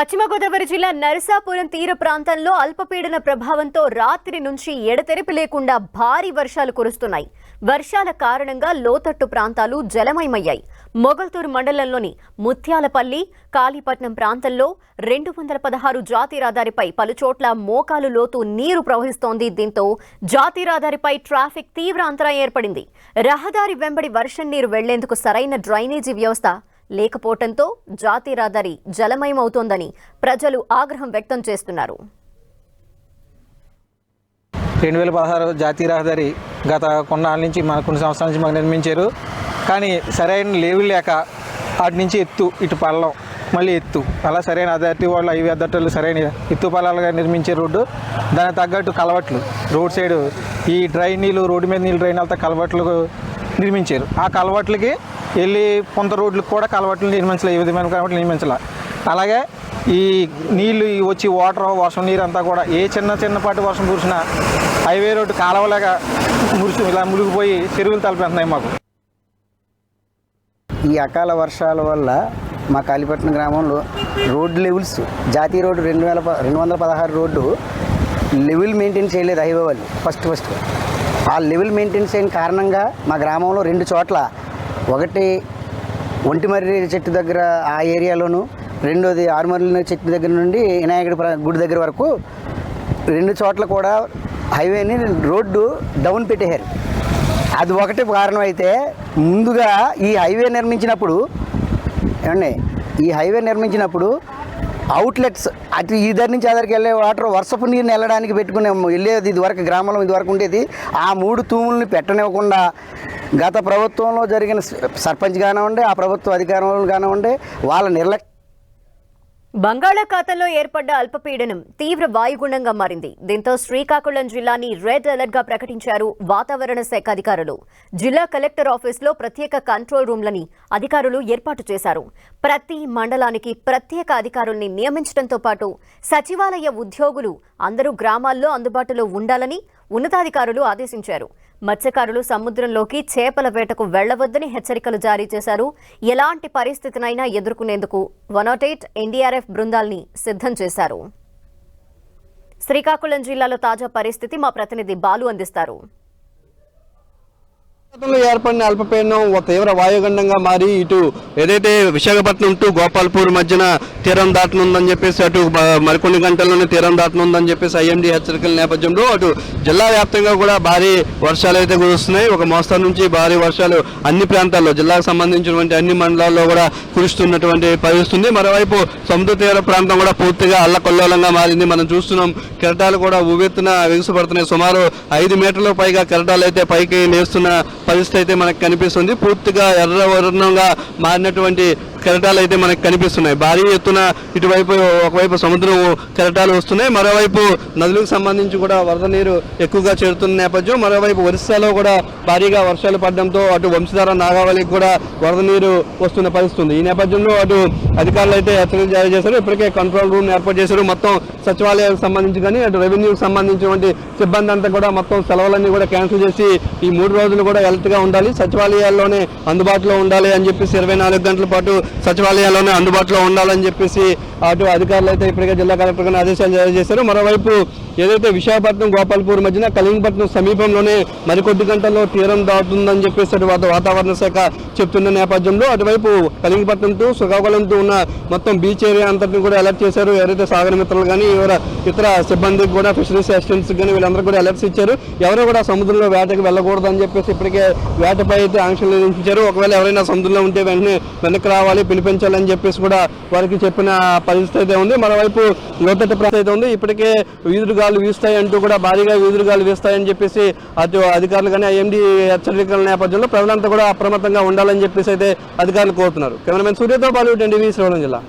పశ్చిమ గోదావరి జిల్లా నరసాపురం తీర ప్రాంతంలో అల్పపీడన ప్రభావంతో రాత్రి నుంచి ఎడతెరిపి లేకుండా భారీ వర్షాలు కురుస్తున్నాయి. వర్షాల కారణంగా లోతట్టు ప్రాంతాలు జలమయమయ్యాయి. మొగల్తూరు మండలంలోని ముత్యాలపల్లి కాళీపట్నం ప్రాంతంలో రెండు వందల పదహారు జాతీయ రహదారిపై పలుచోట్ల మోకాలు లోతు నీరు ప్రవహిస్తోంది. దీంతో జాతీయ రహదారిపై ట్రాఫిక్ తీవ్ర అంతరాయం ఏర్పడింది. రహదారి వెంబడి వర్షం నీరు వెళ్ళేందుకు సరైన డ్రైనేజీ వ్యవస్థ లేకపోవటంతో జాతీయ రహదారి జలమయమవుతోందని ప్రజలు ఆగ్రహం వ్యక్తం చేస్తున్నారు. రెండు వేల పదహారు జాతీయ రహదారి గత కొన్నాళ్ళ నుంచి మన కొన్ని సంవత్సరాల నుంచి మాకు నిర్మించారు. కానీ సరైన లేవు లేక అటు నుంచి ఎత్తు ఇటు పల్లం మళ్ళీ ఎత్తు. అలా సరైన అథారిటీ వాళ్ళు అవి అథారిటీలు సరైన ఎత్తు పల్లాలుగా నిర్మించే రోడ్డు. దానికి తగ్గట్టు కలవట్లు. రోడ్ సైడ్ ఈ డ్రైన్ నీళ్ళు రోడ్డు మీద నీళ్ళు డ్రైన్ అంతా కలవట్లు నిర్మించారు. ఆ కలవట్లకి వెళ్ళి కొంత రోడ్లకు కూడా కలవట్లు నిర్మించలే ఈ విధమైన కలవట్లు నిర్మించాల. అలాగే ఈ నీళ్ళు ఈ వచ్చి వాటర్ వర్షం నీరు అంతా కూడా ఏ చిన్న చిన్నపాటి వర్షం కురిసినా హైవే రోడ్డు కాలవలాగా మురిసి ఇలా మునిగిపోయి చెరువులు తలపేస్తున్నాయి మాకు. ఈ అకాల వర్షాల వల్ల మా కాళీపట్నం గ్రామంలో రోడ్ లెవెల్స్ జాతీయ రోడ్డు రెండు వేల రెండు వందల పదహారు రోడ్డు లెవెల్ మెయింటైన్ చేయలేదు హైవే వాళ్ళు ఫస్ట్ ఫస్ట్. ఆ లెవెల్ మెయింటైన్ చేయని కారణంగా మా గ్రామంలో రెండు చోట్ల ఒకటి ఒంటిమర్రి చెట్టు దగ్గర ఆ ఏరియాలోను రెండోది ఆరుమర్రి చెట్టు దగ్గర నుండి వినాయకుడి గుడి దగ్గర వరకు రెండు చోట్ల కూడా హైవేని రోడ్డు డౌన్ పెట్టేశారు. అది ఒకటి కారణం అయితే ముందుగా ఈ హైవే నిర్మించినప్పుడు ఏమండి ఈ హైవే నిర్మించినప్పుడు అవుట్లెట్స్ అటు ఇద్దరి నుంచి అదరికి వెళ్ళే వాటర్ వర్షపు నీరుని వెళ్ళడానికి పెట్టుకునే వెళ్ళేది ఇది వరకు గ్రామంలో ఇది వరకు ఉండేది. ఆ మూడు తూముల్ని పెట్టనివ్వకుండా గత ప్రభుత్వంలో జరిగిన సర్పంచ్ కానివ్వండి ఆ ప్రభుత్వ అధికారంలో కానివ్వండి వాళ్ళ నిర్లక్ష్యం బంగాళాఖాతంలో ఏర్పడ్డ అల్పపీడనం తీవ్ర వాయుగుండంగా మారింది. దీంతో శ్రీకాకుళం జిల్లాని రెడ్ అలర్ట్గా ప్రకటించారు వాతావరణ శాఖ అధికారులు. జిల్లా కలెక్టర్ ఆఫీస్లో ప్రత్యేక కంట్రోల్ రూమ్లని అధికారులు ఏర్పాటు చేశారు. ప్రతి మండలానికి ప్రత్యేక అధికారుల్ని నియమించడంతో పాటు సచివాలయ ఉద్యోగులు అందరూ గ్రామాల్లో అందుబాటులో ఉండాలని ఉన్నతాధికారులు ఆదేశించారు. మత్స్యకారులు సముద్రంలోకి చేపల వేటకు వెళ్ళవద్దని హెచ్చరికలు జారీ చేశారు. ఎలాంటి పరిస్థితినైనా ఎదుర్కొనేందుకు వన్ నాట్ ఎయిట్ ఎన్డీఆర్ఎఫ్ బృందాల్ని సిద్ధం చేశారు. శ్రీకాకుళం జిల్లాలో తాజా పరిస్థితి మా ప్రతినిధి బాలు అందిస్తారు. గతంలో ఏర్పడిన అల్పపీడనం ఒక తీవ్ర వాయుగండంగా మారి ఇటు ఏదైతే విశాఖపట్నం టు గోపాల్పూర్ మధ్యన తీరం దాటనుందని చెప్పేసి అటు మరికొన్ని గంటల్లోనే తీరం దాటనుందని చెప్పేసి ఐఎండీ హెచ్చరికల నేపథ్యంలో అటు జిల్లా వ్యాప్తంగా కూడా భారీ వర్షాలు అయితే కురుస్తున్నాయి. ఒక మోస్తరు నుంచి భారీ వర్షాలు అన్ని ప్రాంతాల్లో జిల్లాకు సంబంధించినటువంటి అన్ని మండలాల్లో కూడా కురుస్తున్నటువంటి పరిస్థితుంది. మరోవైపు సముద్ర తీర ప్రాంతం కూడా పూర్తిగా అల్లకొల్లోలంగా మారింది. మనం చూస్తున్నాం కెరటాలు కూడా ఉవ్వెత్తున ఎగుసపడుతున్నాయి సుమారు ఐదు మీటర్ల పైగా కెరటాలు అయితే పైకి లేస్తున్న పరిస్థితి అయితే మనకు కనిపిస్తుంది. పూర్తిగా ఎర్రవర్ణంగా మారినటువంటి కెరటాలు అయితే మనకు కనిపిస్తున్నాయి. భారీ ఎత్తున ఇటువైపు ఒకవైపు సముద్రం కెరటాలు వస్తున్నాయి. మరోవైపు నదులకు సంబంధించి కూడా వరద నీరు ఎక్కువగా చేరుతున్న నేపథ్యం మరోవైపు ఒరిస్సాలో కూడా భారీగా వర్షాలు పడడంతో అటు వంశధార నాగావళికి కూడా వరద నీరు వస్తున్న పరిస్థితి ఉంది. ఈ నేపథ్యంలో అటు అధికారులు అయితే హెచ్చరికలు జారీ చేశారు. ఇప్పటికే కంట్రోల్ రూమ్ ఏర్పాటు చేశారు. మొత్తం సచివాలయాలకు సంబంధించి కానీ అటు రెవెన్యూకి సంబంధించినటువంటి సిబ్బంది అంతా కూడా మొత్తం సెలవులన్నీ కూడా క్యాన్సిల్ చేసి ఈ మూడు రోజులు కూడా ఎలర్ట్గా ఉండాలి. సచివాలయాల్లోనే అందుబాటులో ఉండాలి అని చెప్పేసి ఇరవై నాలుగు గంటల పాటు సచివాలయాల్లోనే అందుబాటులో ఉండాలని చెప్పేసి అటు అధికారులు అయితే ఇప్పటికే జిల్లా కలెక్టర్ గారిని ఆదేశాలు జారీ చేశారు. మరోవైపు ఏదైతే విశాఖపట్నం గోపాల్పూర్ మధ్యన కలింగపట్నం సమీపంలోనే మరికొద్ది గంటల్లో తీరం దాటుతుందని చెప్పేసి అటు వాతావరణ శాఖ చెప్తున్న నేపథ్యంలో అటువైపు కలింగపట్నం టు శ్రీకాకుళం ఉన్న మొత్తం బీచ్ ఏరియా అంతటిని కూడా అలర్ట్ చేశారు. ఎవరైతే సాగర మిత్రులు కానీ ఎవరు ఇతర సిబ్బందికి కూడా ఫిషరీస్ అసిస్టెంట్స్ కానీ వీళ్ళందరూ కూడా అలర్ట్స్ ఇచ్చారు. ఎవరు కూడా సముద్రంలో వేటకి వెళ్ళకూడదు అని చెప్పేసి ఇప్పటికే వేటపై అయితే ఆంక్షలు నిర్ణయించారు ఒకవేళ ఎవరైనా సముద్రంలో ఉంటే వెంటనే వెనక్కి రావాలి. పిలిపించాలని చెప్పేసి కూడా వారికి చెప్పిన పరిస్థితి అయితే ఉంది. మరోవైపు లోతట్టు ప్రాంతం అయితే ఉంది. ఇప్పటికే వీధురుగాలు వీస్తాయి అంటూ కూడా భారీగా వీధురుగాలు వీస్తాయని చెప్పేసి అటు అధికారులు కానీ ఐఎండీ హెచ్చరికల నేపథ్యంలో ప్రజలంతా కూడా అప్రమత్తంగా ఉండాలని చెప్పేసి అయితే అధికారులు కోరుతున్నారు. కెమెరామెన్ సూర్యతో పాటు ఎన్టీవీ శ్రీవరం జిల్లా.